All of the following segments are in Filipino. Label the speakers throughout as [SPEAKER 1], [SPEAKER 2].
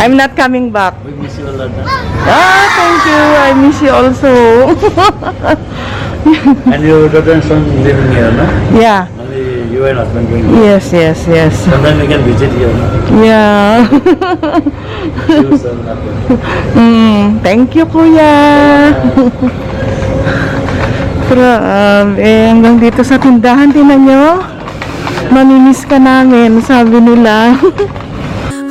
[SPEAKER 1] I'm not coming back.
[SPEAKER 2] We miss you a lot. huh?
[SPEAKER 1] Ah, thank you. I miss you also.
[SPEAKER 2] And your daughter and son living here, no?
[SPEAKER 1] yeah.
[SPEAKER 2] Only you and husband going here.
[SPEAKER 1] Yes, yes, yes.
[SPEAKER 2] Sometimes we can visit here, no?
[SPEAKER 1] Yeah.
[SPEAKER 2] You, son, husband.
[SPEAKER 1] mm, thank you, kuya. Grabe. Hanggang dito sa tindahan, tinan nyo. Mamimiss ka namin, sabi nila.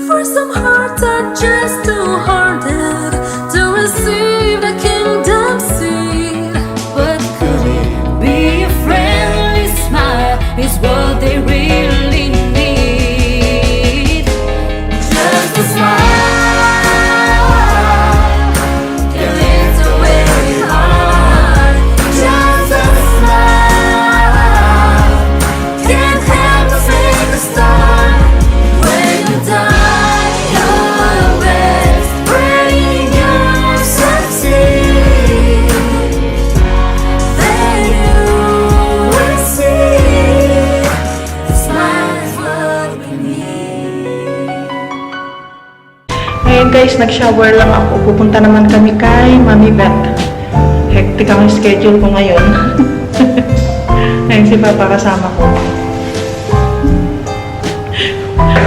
[SPEAKER 3] For some hearts are just too hearted
[SPEAKER 1] nag-shower lang ako. Pupunta naman kami kay Mami Beth. Hectic ang schedule ko ngayon. Ngayon si Papa kasama ko.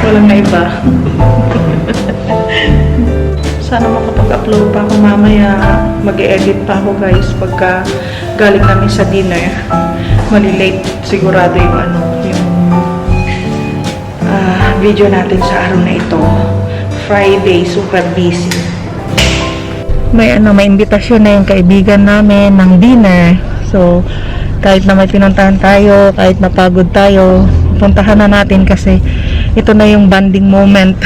[SPEAKER 1] Walang na iba. Sana makapag-upload pa ako mamaya. Mag-edit pa ako guys pagka galing namin sa dinner. Malilate sigurado yung ano, yung ah, video natin sa araw na ito. Friday, super busy. May ano, may imbitasyon na yung kaibigan namin ng dinner. So, kahit na may pinuntahan tayo, kahit napagod tayo, puntahan na natin kasi ito na yung bonding moment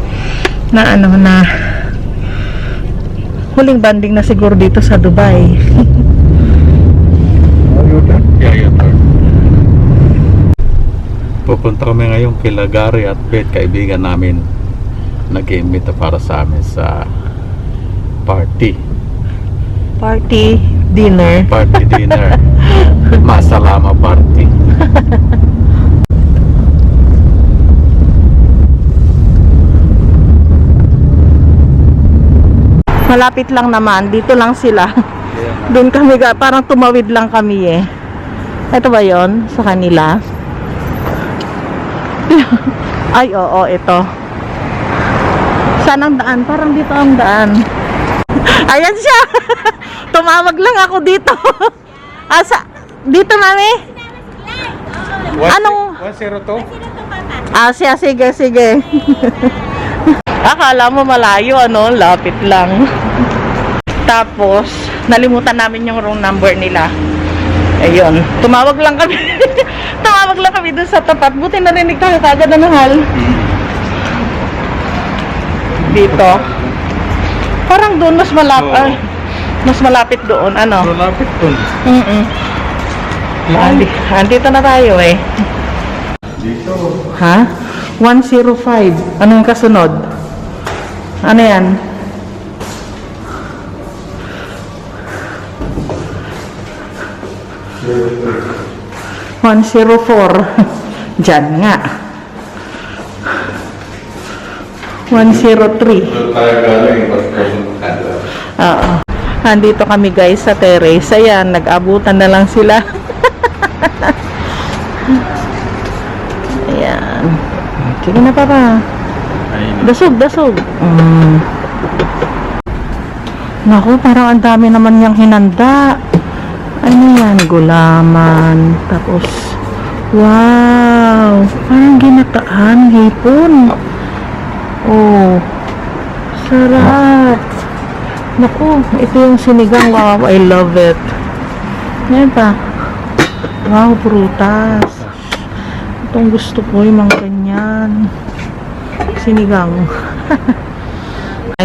[SPEAKER 1] na ano na huling banding na siguro dito sa Dubai.
[SPEAKER 4] Pupunta kami ngayon kila Gary at Beth, kaibigan namin. Nag-iimbita para sa amin sa party.
[SPEAKER 1] Party, dinner.
[SPEAKER 4] Party dinner. Masalama party.
[SPEAKER 1] Malapit lang naman, dito lang sila. Doon kami, parang tumawid lang kami eh. Ito ba yon sa kanila? Ay, oo, ito. Saan ang daan? Parang dito ang daan. Ayan siya! Tumawag lang ako dito. Asa? Dito, mami? Anong?
[SPEAKER 4] 102?
[SPEAKER 1] Ah, siya, sige, sige. Akala mo malayo, ano? Lapit lang. Tapos, nalimutan namin yung room number nila. Ayun. Tumawag lang kami. Tumawag lang kami dun sa tapat. Buti narinig tayo kagad na mahal. Dito. Parang doon mas malapit.
[SPEAKER 4] Oo.
[SPEAKER 1] mas malapit doon. Ano?
[SPEAKER 4] Malapit dun.
[SPEAKER 1] Mm-mm. Andi, andito na tayo eh.
[SPEAKER 4] Dito.
[SPEAKER 1] Ha? 105. Anong kasunod? Ano yan? One zero four. Diyan nga. 103.
[SPEAKER 4] Doon tayo galing.
[SPEAKER 1] Oo. Andito kami guys sa terrace. Ayan, nag-abutan na lang sila. Ayan. Sige na papa. Dasog, dasog. Mm. Naku, parang ang dami naman niyang hinanda. Ano yan? Gulaman. Tapos, wow. Parang ginataan, hipon. Oh. Sarap. Naku, ito yung sinigang. Wow, I love it. Yan pa. Wow, prutas. Itong gusto ko, yung mga ganyan. Sinigang.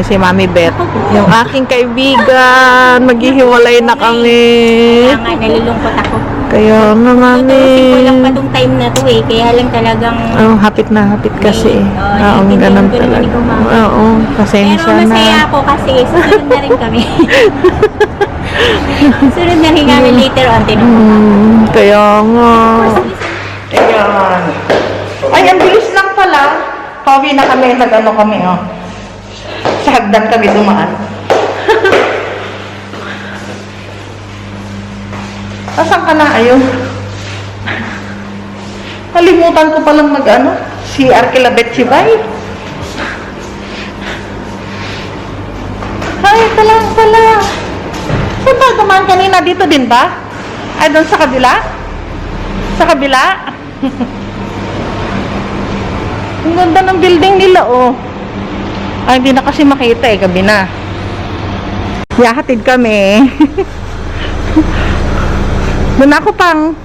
[SPEAKER 1] Si Mami Beth. Yung aking kaibigan. Maghihiwalay na kami.
[SPEAKER 5] Kaya nga nalulungkot ako.
[SPEAKER 1] Kaya nga, Mami.
[SPEAKER 5] Ko lang pa tong time na to eh. Kaya lang talagang...
[SPEAKER 1] Oh, hapit na hapit kasi.
[SPEAKER 5] Oo,
[SPEAKER 1] Oo,
[SPEAKER 5] naiintindihan
[SPEAKER 1] ganun
[SPEAKER 5] ko naman
[SPEAKER 1] talaga. Oo,
[SPEAKER 5] Pero
[SPEAKER 1] pasensya
[SPEAKER 5] masaya
[SPEAKER 1] na.
[SPEAKER 5] ako kasi susunod na rin kami. Sunod na rin kami later on. Tinong
[SPEAKER 1] Hmm, kaya nga. Ayan. Ay, ang bilis lang pala. Pauwi na kami. Nag-ano kami, oh. Sa hagdan kami dumaan. Asan ka na? Ayun. Kalimutan ko palang mag ano, si Arkilabet Sibay. Ay, ito lang pala. Saan tayo dumaan kanina? Dito din ba? Ay, doon sa kabila? Sa kabila? Ang ganda ng building nila, oh. Ay, hindi na kasi makita eh, gabi na. Yahatid kami. Doon ako pang.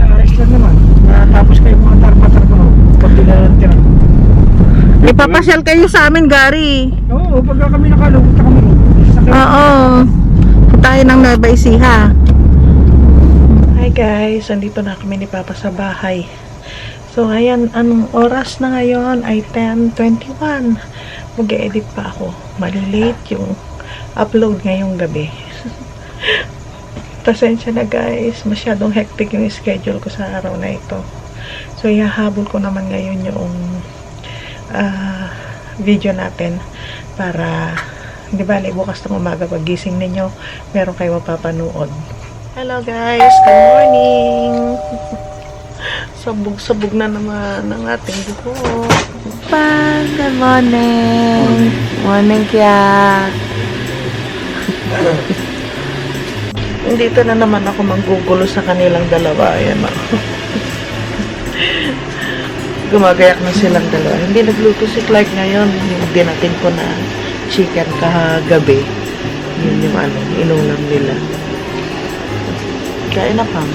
[SPEAKER 2] Ayos lang naman. Natapos kayo mga tarpa-tarpa mo. Pati na lang tira.
[SPEAKER 1] Ipapasyal kayo sa amin, Gary.
[SPEAKER 2] Oo, pagka kami nakalugod na kami.
[SPEAKER 1] Oo. Tayo ng Nueva Ecija. Hi guys, andito na kami ni Papa sa bahay. So ayan, anong oras na ngayon ay 10.21. Mag-edit pa ako. Malilate yung upload ngayong gabi. Pasensya na guys, masyadong hectic yung schedule ko sa araw na ito. So ihahabol ko naman ngayon yung ah, video natin para di ba bukas ng umaga pagising ninyo meron kayo mapapanood. Hello guys. Good morning. Sabog-sabog na naman ang ating buhok. Pa good morning. Morning. Kya dito na naman ako manggugulo sa kanilang dalawa ayan o gumagayak na silang dalawa. Hindi nagluto si Clark ngayon. Yung dinating ko na chicken kahagabi. Yun yung ano, inulam nila. Kain na pang.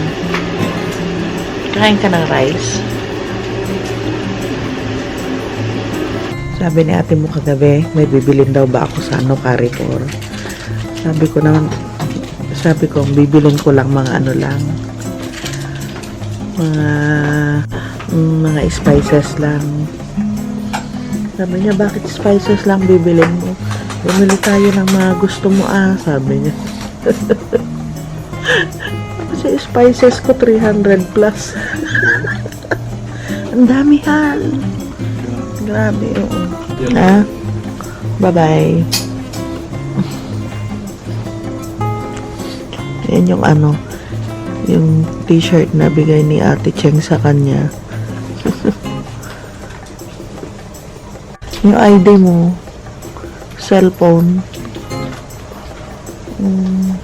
[SPEAKER 1] Kain ka ng rice. Sabi ni ate mo kagabi, may bibilin daw ba ako sa ano, Carrefour. Sabi ko naman, sabi ko, bibilin ko lang mga ano lang, mga mm, mga spices lang. Sabi niya, bakit spices lang bibilin mo? Bumili tayo ng mga gusto mo ah, sabi niya. Kasi spices ko 300 plus. Ang dami hal. Grabe, oo. Ah, bye-bye. Yan yung ano, yung t-shirt na bigay ni Ate Cheng sa kanya. yung ID mo, cellphone. Mm.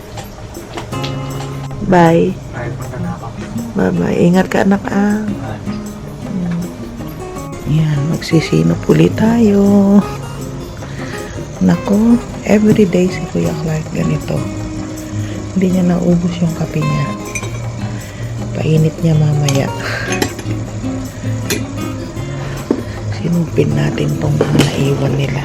[SPEAKER 1] Bye. Bye-bye. Ingat ka anak ah. Mm. Yan, magsisinop ulit tayo. Nako, everyday si Kuya Clark ganito. Hindi niya naubos yung kape niya. Painit niya mamaya. Sinupin natin tong mga naiwan nila.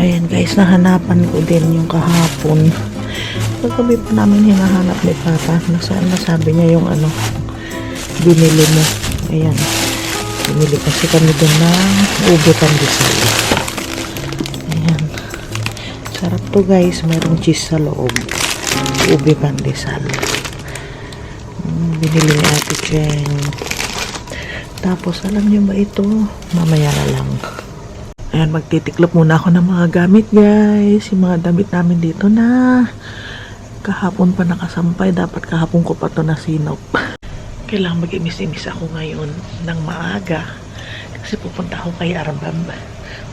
[SPEAKER 1] Ayan guys, nahanapan ko din yung kahapon. Kagabi pa namin hinahanap ni Papa. Nasaan na sabi niya yung ano, binili mo. Ayan. Binili kasi kami doon ng ube pandesal. To guys. Merong cheese sa loob. Ube pandesal. Mm, binili ni Ate Cheng. Tapos, alam niyo ba ito? Mamaya na lang. Ayan, magtitiklop muna ako ng mga gamit, guys. Yung mga damit namin dito na kahapon pa nakasampay. Dapat kahapon ko pa to nasinop. Kailangan mag-imis-imis ako ngayon ng maaga. Kasi pupunta ako kay Arbab.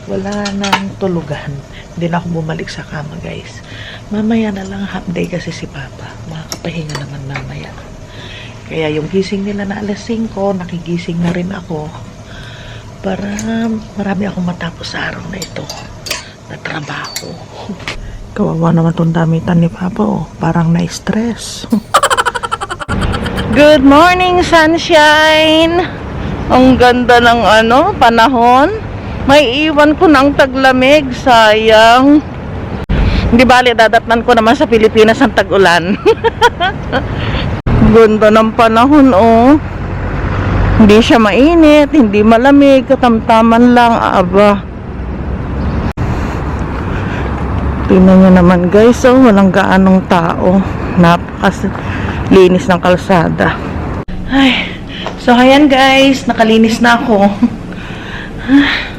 [SPEAKER 1] Wala nang tulugan. Hindi na ako bumalik sa kama, guys. Mamaya na lang half day kasi si Papa. Makakapahinga naman mamaya. Kaya yung gising nila na alas 5, nakigising na rin ako para marami akong matapos sa araw na ito na trabaho. Kawawa naman tong damitan ni Papa, oh. Parang na-stress. Good morning, sunshine! Ang ganda ng ano, panahon. May iwan ko ng taglamig, sayang. Hindi bali, dadatnan ko naman sa Pilipinas ang tag-ulan. ganda ng panahon, oh. Hindi siya mainit, hindi malamig, katamtaman lang, aba. Tingnan nyo naman guys, oh, walang gaanong tao. Napakas linis ng kalsada. Ay, so ayan guys, nakalinis na ako.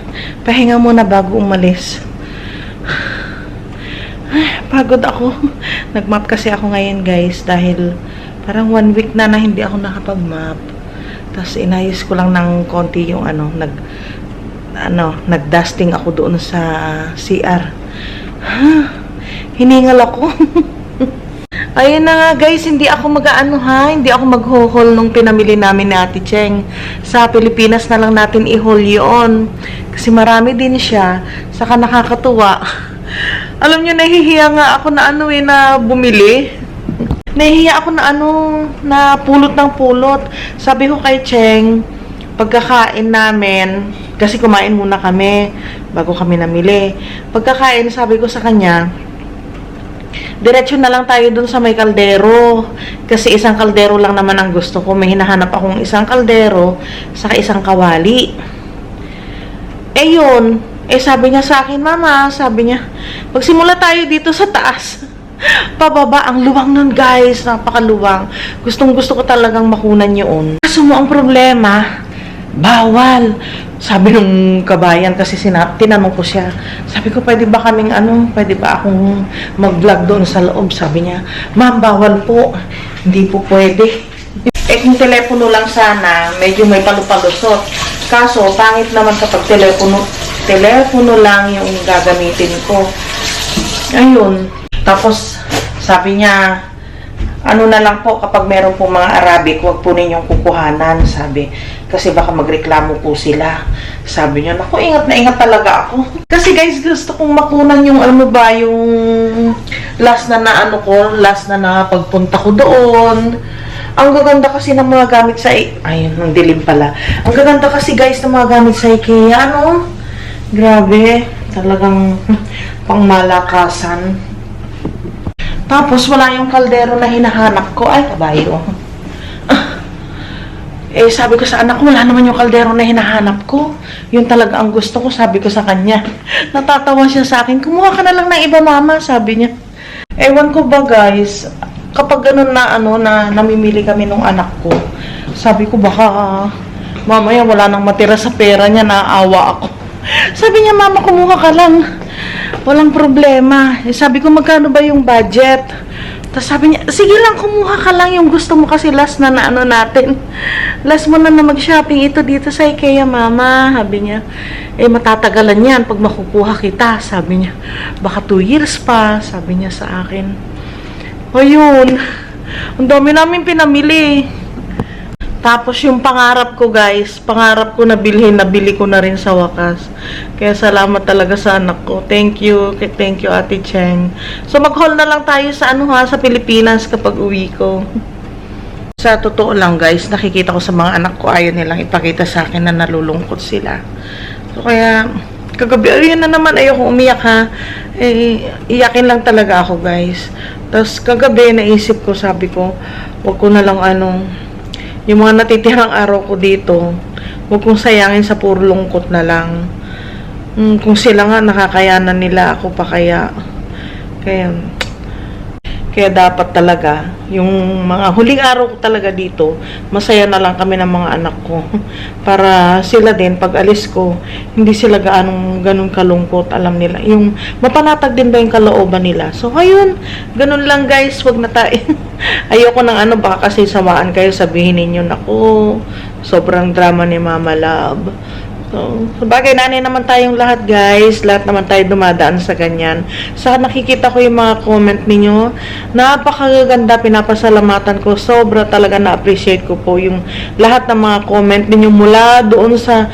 [SPEAKER 1] Pahinga muna bago umalis. Ay, pagod ako. Nag-map kasi ako ngayon guys dahil parang one week na na hindi ako nakapag-map. Tapos inayos ko lang ng konti yung ano, nag ano, nag-dusting ako doon sa CR. Hiningal ako. Ayun na nga guys, hindi ako mag-ano ha, hindi ako mag-haul nung pinamili namin ni Ate Cheng. Sa Pilipinas na lang natin i-haul yun. Kasi marami din siya, saka nakakatuwa. Alam nyo, nahihiya nga ako na ano eh, na bumili. Nahihiya ako na ano, na pulot ng pulot. Sabi ko kay Cheng, pagkakain namin, kasi kumain muna kami bago kami namili. Pagkakain, sabi ko sa kanya, diretso na lang tayo dun sa may kaldero. Kasi isang kaldero lang naman ang gusto ko. May hinahanap akong isang kaldero, saka isang kawali. Eh yun, eh sabi niya sa akin, Mama, sabi niya, pagsimula tayo dito sa taas. Pababa, ang luwang nun guys, napakaluwang. Gustong gusto ko talagang makunan yun. Kaso mo ang problema, bawal. Sabi nung kabayan kasi sinap, tinanong ko siya. Sabi ko, pwede ba kaming ano, pwede ba akong mag-vlog doon sa loob? Sabi niya, ma'am, bawal po. Hindi po pwede. Eh kung telepono lang sana, medyo may palupalusot. Kaso, pangit naman kapag telepono, telepono lang yung gagamitin ko. Ayun. Tapos, sabi niya, ano na lang po, kapag meron pong mga Arabic, huwag po ninyong kukuhanan, sabi. Kasi baka magreklamo po sila. Sabi niya, naku, ingat na ingat talaga ako. Kasi guys, gusto kong makunan yung, ano ba, yung last na na ano ko, last na na pagpunta ko doon. Ang gaganda kasi ng mga gamit sa, ayun, ang dilim pala. Ang gaganda kasi guys ng mga gamit sa IKEA, ano? Grabe, talagang pangmalakasan. Tapos, wala yung kaldero na hinahanap ko. Ay, kabayo. Eh, sabi ko sa anak ko, wala naman yung kaldero na hinahanap ko. Yun talaga ang gusto ko, sabi ko sa kanya. Natatawa siya sa akin, kumuha ka na lang ng iba, mama, sabi niya. Ewan ko ba, guys, kapag ganun na, ano, na namimili kami nung anak ko, sabi ko, baka, mamaya wala nang matira sa pera niya, naawa ako. Sabi niya, mama, kumuha ka lang. Walang problema. Eh, sabi ko, magkano ba yung budget? Tapos sabi niya, sige lang, kumuha ka lang yung gusto mo kasi last na na ano natin. Last mo na na mag-shopping ito dito sa IKEA, mama. Sabi niya, eh matatagalan yan pag makukuha kita. Sabi niya, baka 2 years pa. Sabi niya sa akin. O yun, ang dami namin pinamili. Tapos yung pangarap ko guys, pangarap ko na bilhin, nabili ko na rin sa wakas. Kaya salamat talaga sa anak ko. Thank you, thank you Ate Cheng. So mag-haul na lang tayo sa ano ha, sa Pilipinas kapag uwi ko. Sa totoo lang guys, nakikita ko sa mga anak ko, ayaw nilang ipakita sa akin na nalulungkot sila. So kaya, kagabi, ayun na naman, ayoko umiyak ha. Eh, iyakin lang talaga ako guys. Tapos kagabi, naisip ko, sabi ko, wag ko na lang anong, yung mga natitirang araw ko dito, huwag kong sayangin sa puro lungkot na lang. Mm, kung sila nga nakakayanan nila ako pa kaya. Kaya, kaya dapat talaga, yung mga huling araw ko talaga dito, masaya na lang kami ng mga anak ko. Para sila din, pag alis ko, hindi sila gaanong ganun kalungkot, alam nila. Yung mapanatag din ba yung kalooban nila. So, ayun, ganun lang guys, wag na tayo. Ayoko ng ano, baka kasi samaan kayo, sabihin ninyo, naku, sobrang drama ni Mama Love. So, sabagay, nanay naman tayong lahat, guys. Lahat naman tayo dumadaan sa ganyan. Sa nakikita ko yung mga comment ninyo, napakaganda, pinapasalamatan ko. Sobra talaga na-appreciate ko po yung lahat ng mga comment ninyo mula doon sa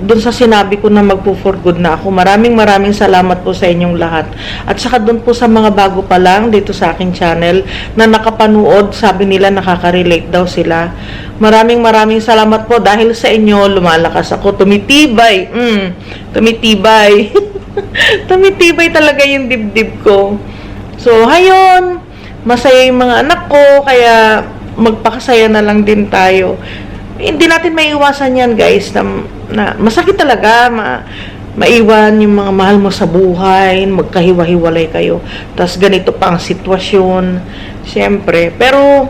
[SPEAKER 1] doon sa sinabi ko na magpo-for good na ako. Maraming maraming salamat po sa inyong lahat. At saka doon po sa mga bago pa lang dito sa aking channel na nakapanood, sabi nila nakaka-relate daw sila. Maraming maraming salamat po dahil sa inyo lumalakas ako. Tumitibay. Mm, tumitibay. tumitibay talaga yung dibdib ko. So, hayon. Masaya yung mga anak ko, kaya magpakasaya na lang din tayo hindi natin maiiwasan yan guys na, na masakit talaga ma, maiwan yung mga mahal mo sa buhay magkahiwa-hiwalay kayo tapos ganito pa ang sitwasyon syempre pero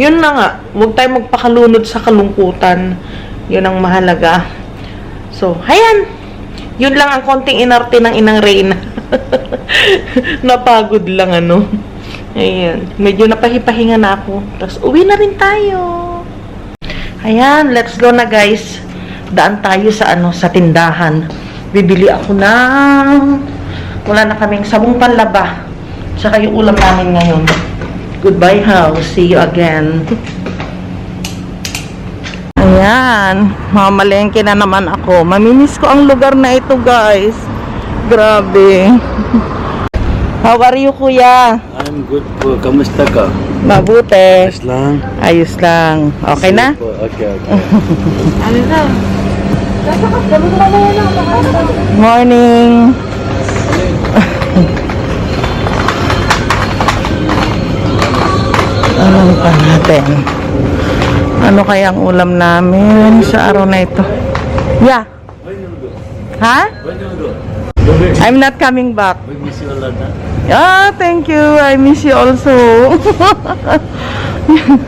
[SPEAKER 1] yun na nga huwag tayo magpakalunod sa kalungkutan yun ang mahalaga So, ayan. Yun lang ang konting inarte ng inang Reyna. Napagod lang ano. Ayan. Medyo napahipahinga na ako. Tapos uwi na rin tayo. Ayan, let's go na guys. Daan tayo sa ano, sa tindahan. Bibili ako ng wala na kaming sabong panlaba. Tsaka yung ulam namin ngayon. Goodbye house. See you again. Ayan, mamalengke na naman ako. Maminis ko ang lugar na ito, guys. Grabe. How are you, kuya?
[SPEAKER 2] I'm good po. Kamusta ka?
[SPEAKER 1] Mabuti.
[SPEAKER 2] Yes lang.
[SPEAKER 1] Ayos lang. Okay na?
[SPEAKER 2] Po, Okay, okay.
[SPEAKER 1] Morning. Alam pa natin. Ano kaya ang ulam namin sa araw na ito? Yeah. Ha? I'm not coming back.
[SPEAKER 2] Miss you a lot. huh?
[SPEAKER 1] Ah, thank you. I miss you also.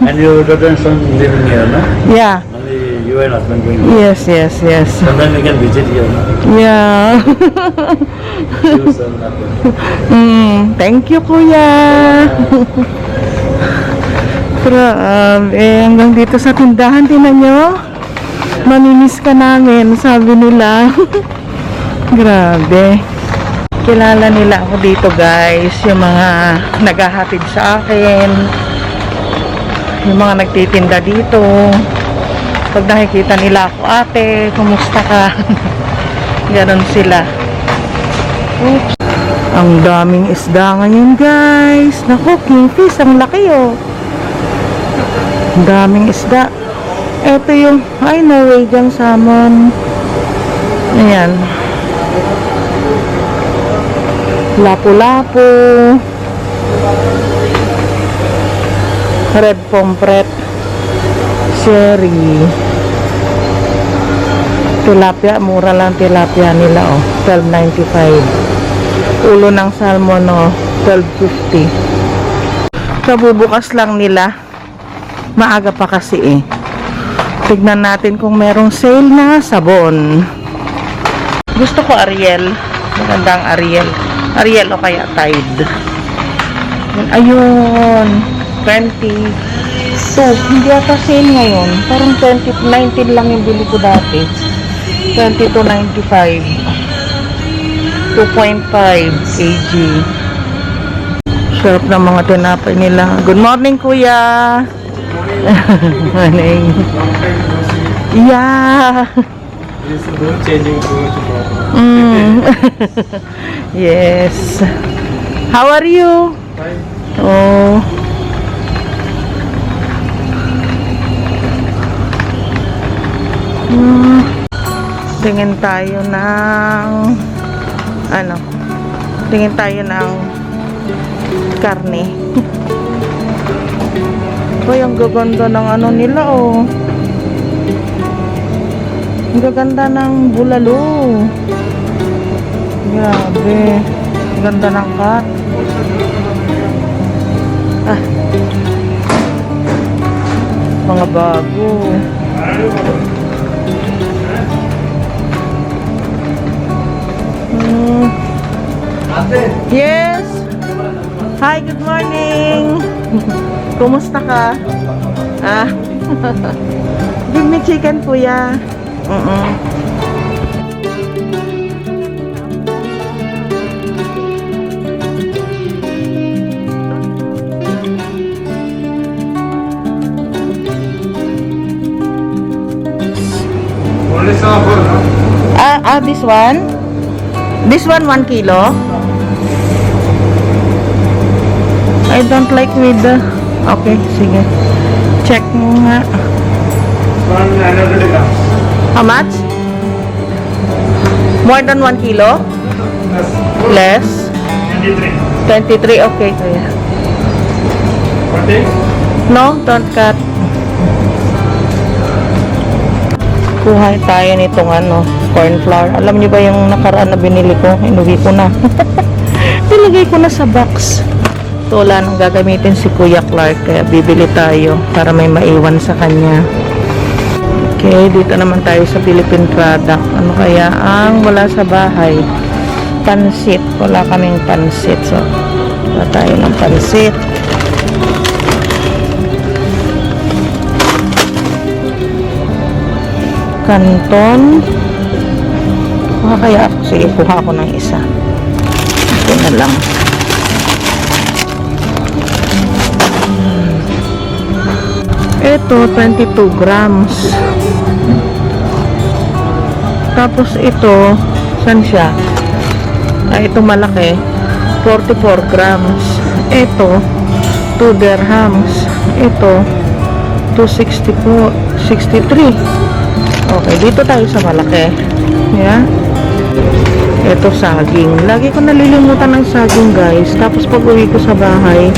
[SPEAKER 2] And your daughter and son living here, no?
[SPEAKER 1] yeah.
[SPEAKER 2] Only you and husband going.
[SPEAKER 1] Yes, yes, yes.
[SPEAKER 2] Sometimes we can visit here, no?
[SPEAKER 1] Yeah.
[SPEAKER 2] You son.
[SPEAKER 1] Mm, thank you, kuya. Grabe, hanggang dito sa tindahan, tinan nyo. Mamimiss ka namin, sabi nila. Grabe. Kilala nila ako dito, guys. Yung mga naghahatid sa akin. Yung mga nagtitinda dito. Pag nakikita nila ako, ate, kumusta ka? Ganon sila. Oops. Ang daming isda ngayon, guys. Naku, kingfish. Ang laki, oh. Ang daming isda. Ito yung, ay, Norwegian salmon. Ayan. Lapu-lapu. Red pompret. Sherry. Tilapia, mura lang tilapia nila, oh. 12.95 ulo ng salmon no 12.50 kabubukas lang nila maaga pa kasi eh tignan natin kung merong sale na sabon gusto ko Ariel magandang Ariel Ariel o kaya Tide ayun 20 hindi ata sale ngayon parang 20 19 lang yung bili ko dati 22.95 2.5 kg. Sarap ng mga tinapay nila. Good morning, kuya. morning. Yeah.
[SPEAKER 2] Changing to
[SPEAKER 1] Mm. yes. How are you? Oh. Hmm. Tingin tayo ng ano? Tingin tayo ng karne. Uy, ang gaganda ng ano nila oh. Ang gaganda ng bulalo. Grabe. Ang ganda ng cut. Ah. Mga bago. Hmm. Yes. Hi, good morning. Kumusta ka? Ah. Give me chicken, kuya. Mm-mm. Ah, ah, this one? This one, one kilo? I don't like with the... Okay, sige. Check mo nga.
[SPEAKER 2] One 900 grams.
[SPEAKER 1] How much? More than one kilo? Less?
[SPEAKER 2] 23.
[SPEAKER 1] 23, okay, kuya. No, don't cut. Kuha tayo nitong ano, corn flour. Alam niyo ba yung nakaraan na binili ko? Inuwi ko na. Nilagay ko na sa box. Ito wala nang gagamitin si Kuya Clark kaya bibili tayo para may maiwan sa kanya. Okay, dito naman tayo sa Philippine product. Ano kaya ang wala sa bahay? Pansit. Wala kaming pansit. So, wala tayo ng pansit. Kanton. Kuha kaya ako. Sige, kuha ako ng isa. Ito na lang. Ito, 22 grams. Tapos ito, saan siya? Ah, ito malaki. 44 grams. Ito, 2 dirhams. Ito, 260 po, 63. Okay, dito tayo sa malaki. Yeah. Ito saging. Lagi ko nalilimutan ng saging guys. Tapos pag uwi ko sa bahay,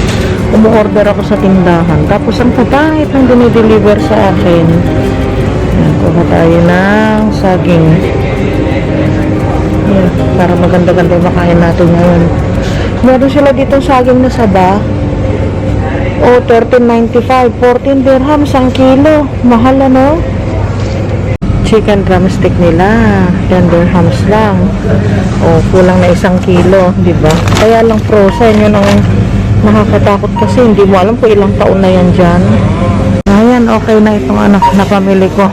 [SPEAKER 1] umu-order ako sa tindahan. Tapos ang papangit ng dinideliver sa akin. Kuha tayo ng saging. Yan, para maganda-ganda makain natin ngayon. Meron sila dito saging na saba. O, 13.95. 14 dirhams ang kilo. Mahal ano? chicken drumstick nila 10 dirhams lang o kulang na isang kilo ba kaya lang frozen yun ang nakakatakot kasi hindi mo alam kung ilang taon na yan dyan. Ayan okay na itong anak na pamili ko.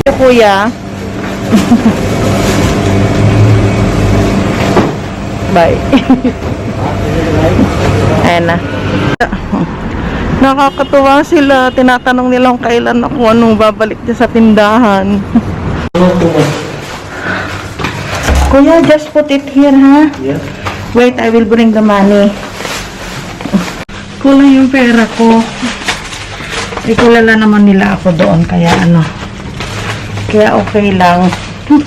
[SPEAKER 1] Ito, kuya. Bye. Ayan na. Nakakatuwa sila. Tinatanong nila kung kailan ako anong babalik sa tindahan. Kuya, just put it here, ha?
[SPEAKER 2] Yes.
[SPEAKER 1] Wait, I will bring the money. Kulang yung pera ko. Eh, kilala naman nila ako doon, kaya ano. Kaya okay lang.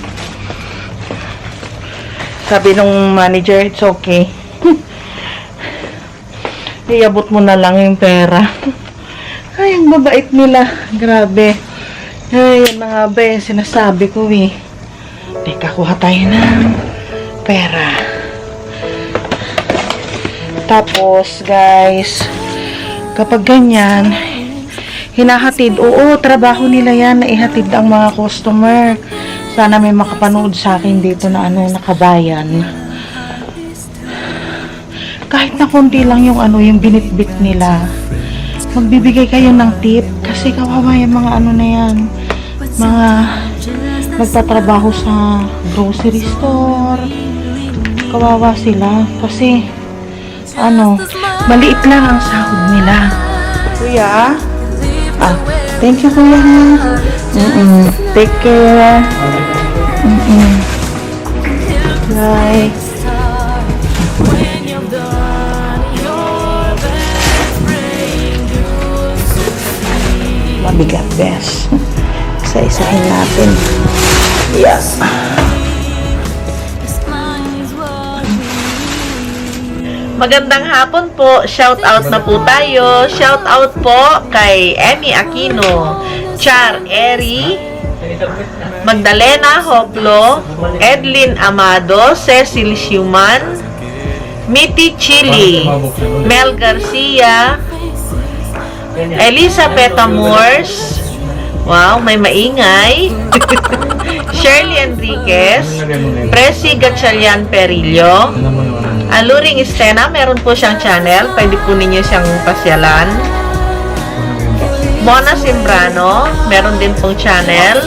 [SPEAKER 1] Sabi nung manager, it's okay. Iabot mo na lang yung pera. Ay, ang babait nila. Grabe. Ay, ba yung sinasabi ko eh. Teka, kuha tayo ng pera. Tapos, guys, kapag ganyan, hinahatid, oo, trabaho nila yan na ihatid ang mga customer. Sana may makapanood sa akin dito na ano, nakabayan kahit na konti lang yung ano, yung binitbit nila. Magbibigay kayo ng tip kasi kawawa yung mga ano na yan. Mga nagtatrabaho sa grocery store. Kawawa sila kasi ano, maliit lang ang sahod nila. Kuya? Ah, thank you kuya. Mm-mm. Take care. Mm-mm. Bye. mabigat bes. Isa-isahin natin. Yes. Magandang hapon po. Shout out na po tayo. Shout out po kay Emmy Aquino, Char Eri, Magdalena Hoplo, Edlin Amado, Cecil Schumann, Miti Chili, Mel Garcia, Elizabeth Amors. Wow, may maingay. Shirley Enriquez. Presi Gatchalian Perillo. Aluring Estena, meron po siyang channel. Pwede po ninyo siyang pasyalan. Mona Simbrano, meron din pong channel.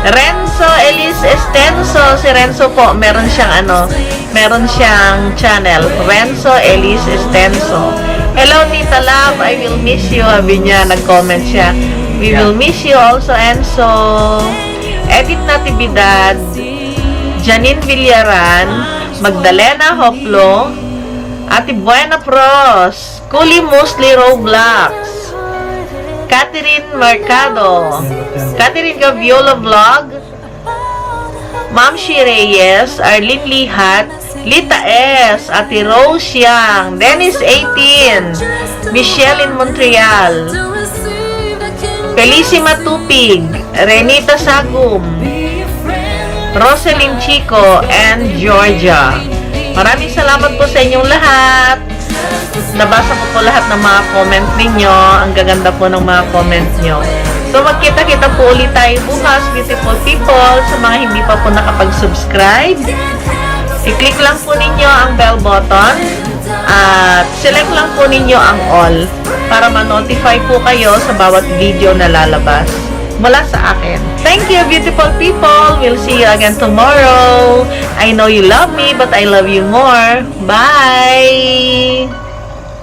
[SPEAKER 1] Renzo Elis Estenso, si Renzo po, meron siyang ano, meron siyang channel. Renzo Elis Estenso. Hello Tita Love, I will miss you. Sabi niya, nag-comment siya. We will miss you also, Enzo. Edith Natividad, Janine Villaran, Magdalena Hoplo, Ate Buena Pros, Kuli Musli Roblox, Catherine Mercado, Catherine Gaviola Vlog, Ma'am Shi Reyes, Arlene Lihat, Lita S, Ate Rose Yang, Dennis 18, Michelle in Montreal, Felicima Tupig, Renita Sagum, Roselyn Chico, and Georgia. Maraming salamat po sa inyong lahat.
[SPEAKER 6] Nabasa ko po lahat ng mga comment ninyo. Ang gaganda po ng mga comment nyo. So magkita-kita po ulit tayo bukas, beautiful people. Sa mga hindi pa po nakapag-subscribe, i-click lang po ninyo ang bell button at select lang po ninyo ang all para ma-notify po kayo sa bawat video na lalabas mula sa akin. Thank you, beautiful people. We'll see you again tomorrow. I know you love me, but I love you more. Bye!